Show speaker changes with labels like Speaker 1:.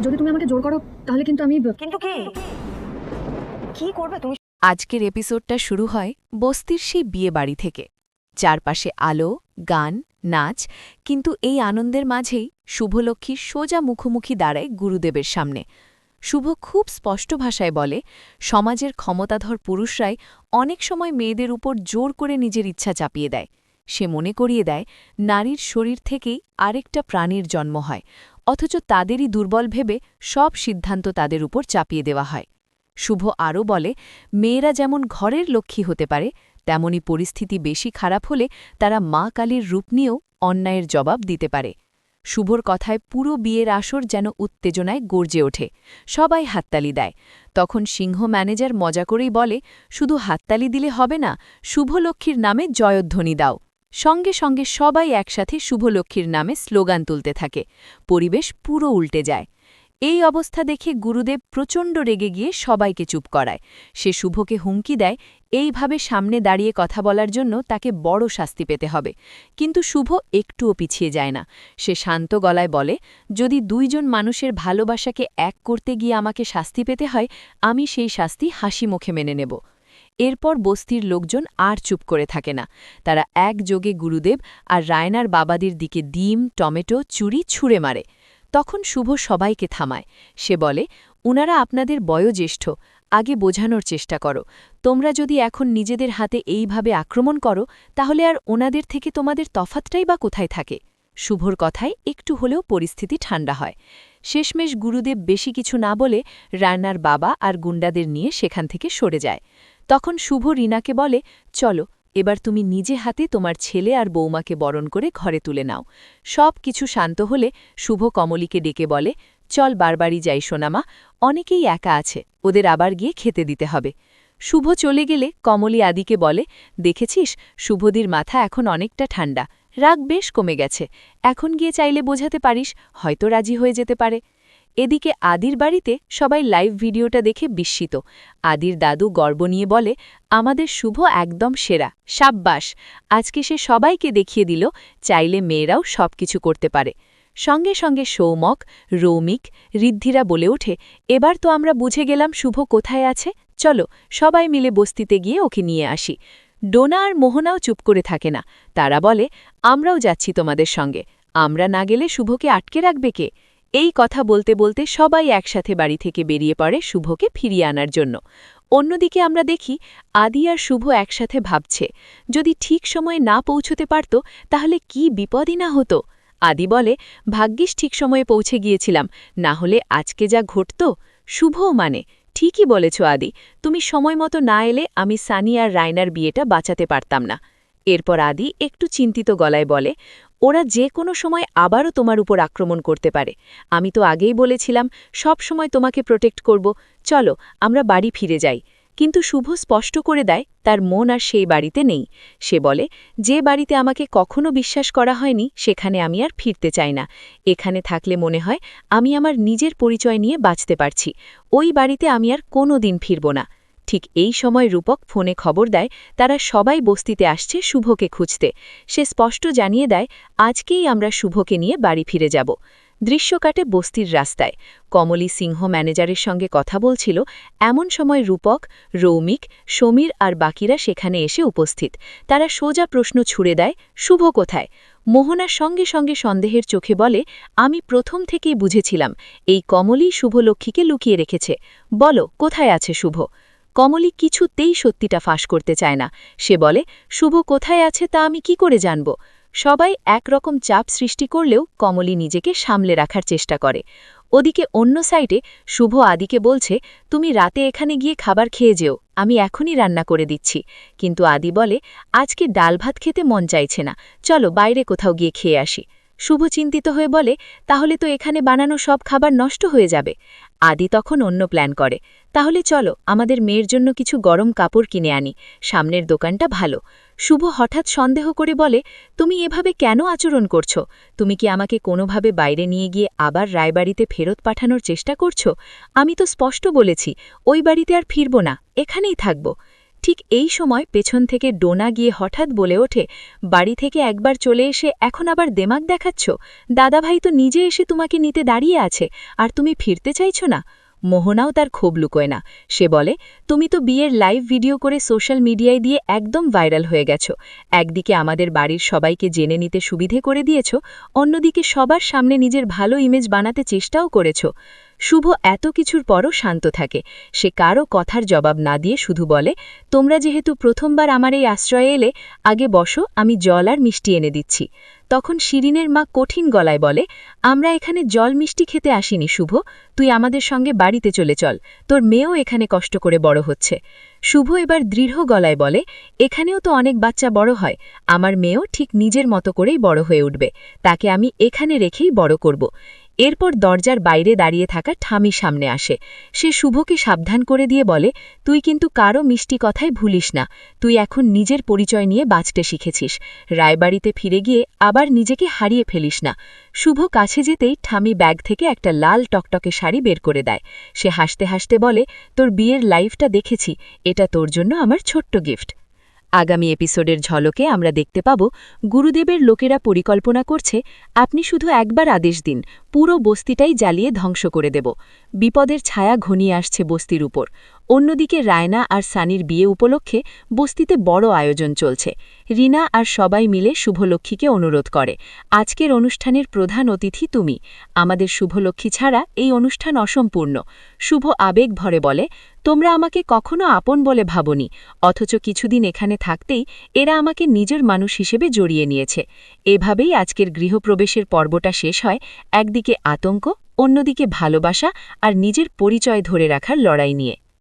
Speaker 1: আর যদি তুমি আমাকে জোর করো তাহলে কিন্তু আমি
Speaker 2: কিন্তু কি? কি করবে তুমি?
Speaker 3: আজকের এপিসোডটা শুরু হয় বস্তির সেই বিয়ে বাড়ি থেকে। চারপাশে আলো গান নাচ কিন্তু এই আনন্দের মাঝেই শুভলক্ষ্মী সোজা মুখোমুখি দাঁড়ায় গুরুদেবের সামনে। শুভ খুব স্পষ্ট ভাষায় বলে সমাজের ক্ষমতাধর পুরুষরাই অনেক সময় মেয়েদের উপর জোর করে নিজের ইচ্ছা চাপিয়ে দেয়। সে মনে করিয়ে দেয় নারীর শরীর থেকেই আরেকটা প্রাণীর জন্ম হয়। অথচ তাদেরই দুর্বল ভেবে সব সিদ্ধান্ত তাদের উপর চাপিয়ে দেওয়া হয়। শুভ আরও বলে, মেয়েরা যেমন ঘরের লক্ষ্মী হতে পারে, তেমনি পরিস্থিতি বেশি খারাপ হলে তারা মা কালীর রূপ নিয়েও অন্যায়ের জবাব দিতে পারে। শুভর কথায় পুরো বিয়ের আসর যেন উত্তেজনায় গর্জে ওঠে, সবাই হাততালি দেয়। তখন সিংহ ম্যানেজার মজা করেই বলে, শুধু হাততালি দিলে হবে না শুভলক্ষ্মীর নামে জয়ধ্বনি দাও। সঙ্গে সঙ্গে সবাই একসাথে শুভলক্ষ্মীর নামে স্লোগান তুলতে থাকে। পরিবেশ পুরো উল্টে যায়। এই অবস্থা দেখে গুরুদেব প্রচণ্ড রেগে গিয়ে সবাইকে চুপ করায়। সে শুভকে হুমকি দেয়, এইভাবে সামনে দাঁড়িয়ে কথা বলার জন্য তাকে বড় শাস্তি পেতে হবে। কিন্তু শুভ একটুও পিছিয়ে যায় না। সে শান্ত গলায় বলে, যদি দুইজন মানুষের ভালোবাসাকে এক করতে গিয়ে আমাকে শাস্তি পেতে হয়, আমি সেই শাস্তি হাসি মুখে মেনে নেব। এরপর বস্তির লোকজন আর চুপ করে থাকে না। তারা একযোগে গুরুদেব আর রায়নার বাবাদের দিকে ডিম, টমেটো, চুরি ছুঁড়ে মারে। তখন শুভ সবাইকে থামায়। সে বলে, উনারা আপনাদের বয়োজ্যেষ্ঠ। আগে বোঝানোর চেষ্টা করো। তোমরা যদি এখন নিজেদের হাতে এইভাবে আক্রমণ করো, তাহলে আর ওনাদের থেকে তোমাদের তফাতটাই বা কোথায় থাকে? শুভর কথায় একটু হলেও পরিস্থিতি ঠান্ডা হয়। শেষমেশ গুরুদেব বেশি কিছু না বলে রায়নার বাবা আর গুন্ডাদের নিয়ে সেখান থেকে সরে যায়। তখন শুভ রিনাকে বলে, চলো, এবার তুমি নিজে হাতে তোমার ছেলে আর বৌমাকে বরণ করে ঘরে তুলে নাও। সব কিছু শান্ত হলে শুভ কমলিকে ডেকে বলে, চল বারবারই যাই সোনামা, অনেকেই একা আছে, ওদের আবার গিয়ে খেতে দিতে হবে। শুভ চলে গেলে কমলি আদিকে বলে, দেখেছিস, শুভদির মাথা এখন অনেকটা ঠান্ডা, রাগ বেশ কমে গেছে, এখন গিয়ে চাইলে বোঝাতে পারিস, হয়তো রাজি হয়ে যেতে পারে। এদিকে আদির বাড়িতে সবাই লাইভ ভিডিওটা দেখে বিস্মিত। আদির দাদু গর্ব নিয়ে বলে, আমাদের শুভ একদম সেরা, সাব্বাস। আজকে সে সবাইকে দেখিয়ে দিল, চাইলে মেয়েরাও সব কিছু করতে পারে। সঙ্গে সঙ্গে সৌমক, রৌমিক, ঋদ্ধিরা বলে ওঠে, এবার তো আমরা বুঝে গেলাম শুভ কোথায় আছে। চলো, সবাই মিলে বস্তিতে গিয়ে ওকে নিয়ে আসি। ডোনা আর মোহনাও চুপ করে থাকে না। তারা বলে, আমরাও যাচ্ছি তোমাদের সঙ্গে। আমরা না গেলে শুভকে আটকে রাখবে কে? এই কথা বলতে বলতে সবাই একসাথে বাড়ি থেকে বেরিয়ে পড়ে শুভকে ফিরিয়ে আনার জন্য। অন্যদিকে আমরা দেখি, আদি আর শুভ একসাথে ভাবছে, যদি ঠিক সময়ে না পৌঁছতে পারত, তাহলে কি বিপদই না হতো? আদি বলে, ভাগ্যিস ঠিক সময়ে পৌঁছে গিয়েছিলাম, না হলে আজকে যা ঘটত, শুভও মানে। ঠিকই বলেছ আদি, তুমি সময় মতো না এলে আমি সানি আর রায়নার বিয়েটা বাঁচাতে পারতাম না। এরপর আদি একটু চিন্তিত গলায় বলে ওরা যে কোনো সময় আবারও তোমার উপর আক্রমণ করতে পারে। আমি তো আগেই বলেছিলাম, সব সময় তোমাকে প্রোটেক্ট করব। চলো, আমরা বাড়ি ফিরে যাই। কিন্তু শুভ স্পষ্ট করে দেয়, তার মন আর সেই বাড়িতে নেই। সে বলে, যে বাড়িতে আমাকে কখনো বিশ্বাস করা হয়নি, সেখানে আমি আর ফিরতে চাই না। এখানে থাকলে মনে হয়, আমি আমার নিজের পরিচয় নিয়ে বাঁচতে পারছি। ওই বাড়িতে আমি আর কোনো দিন ফিরব না। ঠিক এই সময় রূপক ফোনে খবর দেয়, তারা সবাই বস্তিতে আসছে শুভকে খুঁজতে। সে স্পষ্ট জানিয়ে দেয়, আজকেই আমরা শুভকে নিয়ে বাড়ি ফিরে যাব। দৃশ্য কাটে বস্তির রাস্তায়। কমলি সিংহ ম্যানেজারের সঙ্গে কথা বলছিল, এমন সময় রূপক, রৌমিক, সমীর আর বাকিরা সেখানে এসে উপস্থিত। তারা সোজা প্রশ্ন ছুড়ে দেয়, শুভ কোথায়? মোহনার সঙ্গে সঙ্গে সন্দেহের চোখে বলে, আমি প্রথম থেকেই বুঝেছিলাম, এই কমলই শুভলক্ষ্মীকে লুকিয়ে রেখেছে। বলো, কোথায় আছে শুভ? কমলি কিছুতেই সত্যিটা ফাঁস করতে চায় না। সে বলে, শুভ কোথায় আছে তা আমি কি করে জানব? সবাই একরকম চাপ সৃষ্টি করলেও কমলি নিজেকে সামলে রাখার চেষ্টা করে। ওদিকে অন্য সাইডে শুভ আদিকে বলছে, তুমি রাতে এখানে গিয়ে খাবার খেয়ে যেও, আমি এখনই রান্না করে দিচ্ছি। কিন্তু আদি বলে, আজকে ডাল ভাত খেতে মন চাইছে না, চলো বাইরে কোথাও গিয়ে খেয়ে আসি। শুভ চিন্তিত হয়ে বলে, তাহলে তো এখানে বানানো সব খাবার নষ্ট হয়ে যাবে। আদি তখন অন্য প্ল্যান করে, তাহলে চলো, আমাদের মেয়ের জন্য কিছু গরম কাপড় কিনে আনি, সামনের দোকানটা ভালো। শুভ হঠাৎ সন্দেহ করে বলে, তুমি এভাবে কেন আচরণ করছ? তুমি কি আমাকে কোনোভাবে বাইরে নিয়ে গিয়ে আবার রায়বাড়িতে ফেরত পাঠানোর চেষ্টা করছ? আমি তো স্পষ্ট বলেছি, ওই বাড়িতে আর ফিরব না, এখানেই থাকব। ঠিক এই সময় পেছন থেকে ডোনা গিয়ে হঠাৎ বলে ওঠে, বাড়ি থেকে একবার চলে এসে এখন আবার দেমাগ দেখাচ্ছ? দাদাভাই তো নিজে এসে তোমাকে নিতে দাঁড়িয়ে আছে, আর তুমি ফিরতে চাইছ না? মোহনাও তার ক্ষোভ লুকোয় না। সে বলে, তুমি তো বিয়ের লাইভ ভিডিও করে সোশ্যাল মিডিয়ায় দিয়ে একদম ভাইরাল হয়ে গেছো। একদিকে আমাদের বাড়ির সবাইকে জেনে নিতে সুবিধে করে দিয়েছ, অন্যদিকে সবার সামনে নিজের ভালো ইমেজ বানাতে চেষ্টাও করেছ। শুভ এত কিছুর পরও শান্ত থাকে। সে কারও কথার জবাব না দিয়ে শুধু বলে, তোমরা যেহেতু প্রথমবার আমার এই আশ্রয়ে এলে, আগে বসো, আমি জল আর মিষ্টি এনে দিচ্ছি। তখন শিরিনের মা কঠিন গলায় বলে, আমরা এখানে জল মিষ্টি খেতে আসিনি, শুভ। তুই আমাদের সঙ্গে বাড়িতে চলে চল। তোর মেয়েও এখানে কষ্ট করে বড় হচ্ছে। শুভ এবার দৃঢ় গলায় বলে, এখানেও তো অনেক বাচ্চা বড় হয়। আমার মেয়েও ঠিক নিজের মতো করেই বড় হয়ে উঠবে। তাকে আমি এখানে রেখেই বড় করব। এরপর দরজার বাইরে দাঁড়িয়ে থাকা ঠামি সামনে আসে। সে শুভকে সাবধান করে দিয়ে বলে, তুই কিন্তু কারও মিষ্টি কথায় ভুলিস না। তুই এখন নিজের পরিচয় নিয়ে বাঁচতে শিখেছিস। রায়বাড়িতে ফিরে গিয়ে আবার নিজেকে হারিয়ে ফেলিস না। শুভ কাছে যেতেই ঠামি ব্যাগ থেকে একটা লাল টকটকে শাড়ি বের করে দেয়। সে হাসতে হাসতে বলে, তোর বিয়ের লাইফটা দেখেছি। এটা তোর জন্য আমার ছোট্ট গিফট। আগামী এপিসোডের ঝলকে আমরা দেখতে পাব, গুরুদেবের লোকেরা পরিকল্পনা করছে, আপনি শুধু একবার আদেশ দিন, পুরো বস্তিটাই জ্বালিয়ে ধ্বংস করে দেব। বিপদের ছায়া ঘনিয়ে আসছে বস্তির উপর। অন্যদিকে রায়না আর সানির বিয়ে উপলক্ষে বস্তিতে বড় আয়োজন চলছে। রিনা আর সবাই মিলে শুভলক্ষ্মীকে অনুরোধ করে, আজকের অনুষ্ঠানের প্রধান অতিথি তুমি। আমাদের শুভলক্ষ্মী ছাড়া এই অনুষ্ঠান অসম্পূর্ণ। শুভ আবেগ ভরে বলে, তোমরা আমাকে কখনো আপন বলে ভাবনি, অথচ কিছুদিন এখানে থাকতেই এরা আমাকে নিজের মানুষ হিসেবে জড়িয়ে নিয়েছে। এভাবেই আজকের গৃহপ্রবেশের পর্বটা শেষ হয় একদিকে আতঙ্ক, অন্যদিকে ভালোবাসা আর নিজের পরিচয় ধরে রাখার লড়াই নিয়ে।